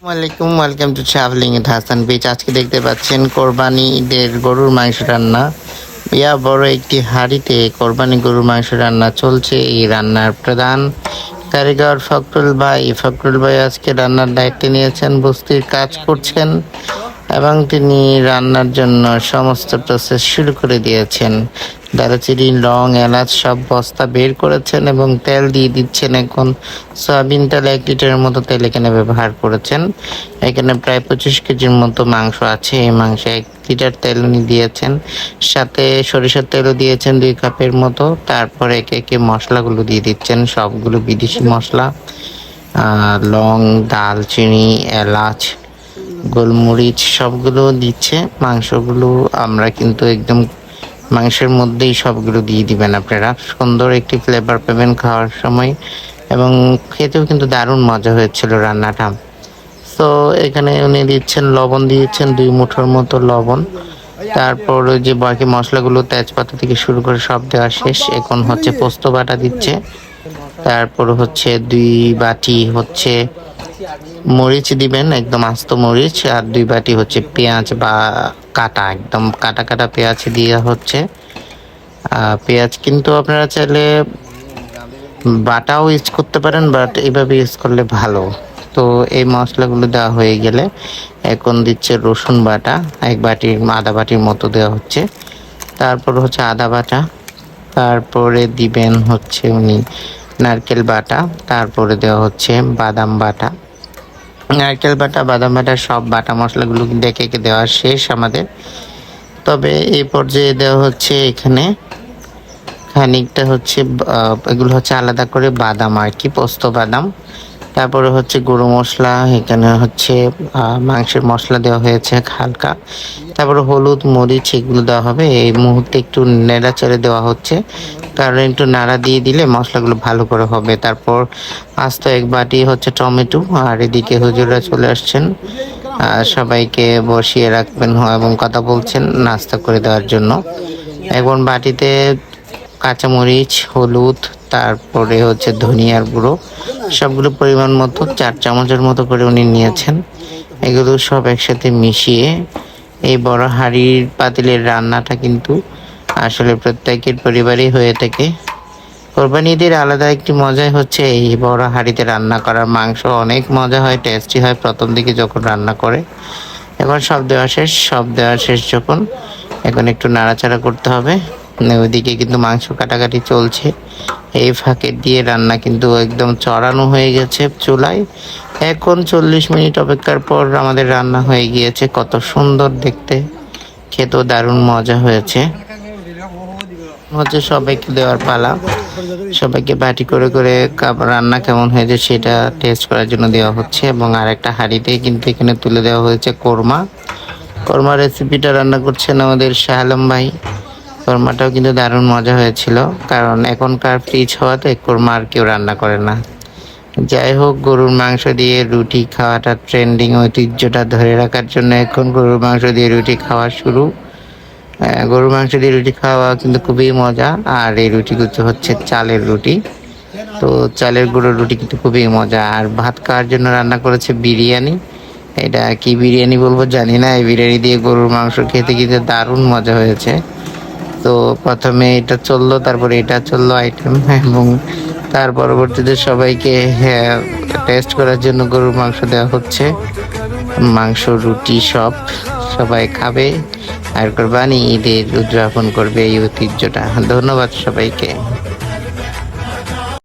আসসালামাইকুম welcome to travelling eat Hasan beach আজকে দেখতে পাচ্ছেন কোরবানি ঈদের গরুর মাংস রান্না। ইয়া বড় একটি হাঁড়িতে কোরবানি গরুর মাংস রান্না চলছে, এই রান্নার প্রধান কারিগর ফখরুল ভাই। ফখরুল ভাই আজকে রান্নার দায়িত্ব নিয়েছেন, বস্তির কাজ করছেন। এবং তিনি রান্নার জন্য সমস্ত প্রসেস শুরু করে দিয়েছেন। দারুচিনি, লং, এলাচ সব বস্তা বের করেছেন এবং তেল দিয়ে দিচ্ছেন এখন। সয়াবিন তেল এক লিটারের মতো তেল এখানে ব্যবহার করেছেন। এখানে প্রায় পঁচিশ কেজির মতো মাংস আছে। এই মাংসে এক লিটার তেল উনি দিয়েছেন। সাথে সরিষার তেলও দিয়েছেন দুই কাপের মতো। তারপরে একে একে মশলাগুলো দিয়ে দিচ্ছেন, সবগুলো বিদেশি মশলা। লং দালচিনি এলাচ গোলমরিচ সবগুলো দিচ্ছে, মাংসগুলো আমরা কিন্তু একদম মাংসের মধ্যেই সবগুলো দিয়ে দিবেন আপনারা। সুন্দর একটি ফ্লেভার পাবেন খাওয়ার সময় এবং খেতেও কিন্তু দারুণ মজা হয়েছিল রান্নাটা। তো এখানে উনি দিচ্ছেন লবণ, দিয়েছেন দুই মুঠোর মতো লবণ। তারপর যে বাকি মশলাগুলো তেজপাতা থেকে শুরু করে সব দেওয়া শেষ। এখন হচ্ছে পোস্ত বাটা দিচ্ছে। তারপর হচ্ছে দুই বাটি হচ্ছে মরিচ দিবেন, একদম আস্ত মরিচ, আর দুই বাটি হচ্ছে পেঁয়াজ বা কাটা, একদম কাটা কাটা পেঁয়াজ দিয়ে হচ্ছে। পেঁয়াজ কিন্তু আপনারা চাইলে বাটাও ইউজ করতে পারেন, বাট এইভাবে ইউজ করলে ভালো। তো এই মশলাগুলো দেওয়া হয়ে গেলে এখন দিচ্ছে রসুন বাটা, এক বাটির আদা বাটির মতো দেওয়া হচ্ছে। তারপর হচ্ছে আদা বাটা, তারপরে দিবেন হচ্ছে উনি নারকেল বাটা, তারপরে দেওয়া হচ্ছে বাদাম বাটা। নারকেল বাটা, বাদাম বাটা, সব বাটা মশলাগুলো দেখে দেওয়া শেষ আমাদের। তবে এই পর্যায়ে দেওয়া হচ্ছে এখানে খানিকটা হচ্ছে এগুলো হচ্ছে আলাদা করে বাদাম আর কি, পোস্ত বাদাম। তারপরে হচ্ছে গুঁড়ো মশলা, এখানে হচ্ছে মাংসের মশলা দেওয়া হয়েছে হালকা। তারপরে হলুদ, মরিচ, এগুলো দেওয়া হবে। এই মুহূর্তে একটু নেড়া চেড়ে দেওয়া হচ্ছে। কারণ একটু নাড়া দিয়ে দিলে মশলাগুলো ভালো করে হবে। তারপর আস্ত এক বাটি হচ্ছে টমেটো, আর এদিকে হুজুরা চলে আসছেন। সবাইকে বসিয়ে রাখবেন এবং কথা বলছেন নাস্তা করে দেওয়ার জন্য। এখন বাটিতে কাঁচামরিচ, হলুদ, তারপরে হচ্ছে ধনিয়ার গুঁড়ো, সবগুলো পরিমাণ মতো, চার চামচের মতো করে উনি নিয়েছেন। এগুলো সব একসাথে মিশিয়ে এই বড় হাঁড়ির পাতিলের রান্নাটা কিন্তু আসলে প্রত্যেকের পরিবারই হয়ে থাকে। কোরবানিদের আলাদা একটি মজাই হচ্ছে এই বড় হাঁড়িতে রান্না করার মাংস। অনেক মজা হয় টেস্টি হয় প্রথম দিকে যখন রান্না করে। এখন সব দেওয়া শেষ, সব দেওয়া শেষ যখন। এখন একটু নাড়াচাড়া করতে হবে। ওইদিকে কিন্তু মাংস কাটাকাটি চলছে। এই ফাঁকে দিয়ে রান্না কিন্তু একদম চড়ানো হয়ে গেছে চুলায়। এখন চল্লিশ মিনিট অপেক্ষার পর আমাদের রান্না হয়ে গিয়েছে, কত সুন্দর দেখতে। খেতেও দারুণ মজা হয়েছে। হচ্ছে সবাইকে দেওয়ার পালা। সবাইকে বাটি করে করে রান্না কেমন হয়েছে সেটা টেস্ট করার জন্য দেওয়া হচ্ছে এবং আরেকটা হাঁড়িতে কিন্তু এখানে তুলে দেওয়া হয়েছে কোরমা। কোরমা রেসিপিটা রান্না করছেন আমাদের শাহ আলম ভাই। কোরমাটাও কিন্তু দারুণ মজা হয়েছিল। কারণ এখনকার ফ্রিজ হওয়াতে কোরমা আর কেউ রান্না করে না। যাই হোক, গরুর মাংস দিয়ে রুটি খাওয়াটা ট্রেন্ডিং ঐতিহ্যটা ধরে রাখার জন্য এখন গরুর মাংস দিয়ে রুটি খাওয়া শুরু। গরুর মাংস দিয়ে রুটি খাওয়া কিন্তু খুবই মজা। আর এই রুটিগুলো হচ্ছে চালের রুটি। তো চালের গুঁড়োর রুটি কিন্তু খুবই মজা। আর ভাত খাওয়ার জন্য রান্না করেছে বিরিয়ানি। এটা কি বিরিয়ানি বলব জানি না। এই বিরিয়ানি দিয়ে গরুর মাংস খেতে খেতে দারুণ মজা হয়েছে। তো প্রথমে এটা চলল, তারপরে এটা চলল আইটেম এবং তার পরবর্তীতে সবাইকে টেস্ট করার জন্য গরুর মাংস দেওয়া হচ্ছে। মাংস, রুটি, সব সবাই খাবে। আর কোরবানি ঈদের উদযাপন করবে এই ঐতিহ্যটা। ধন্যবাদ সবাইকে।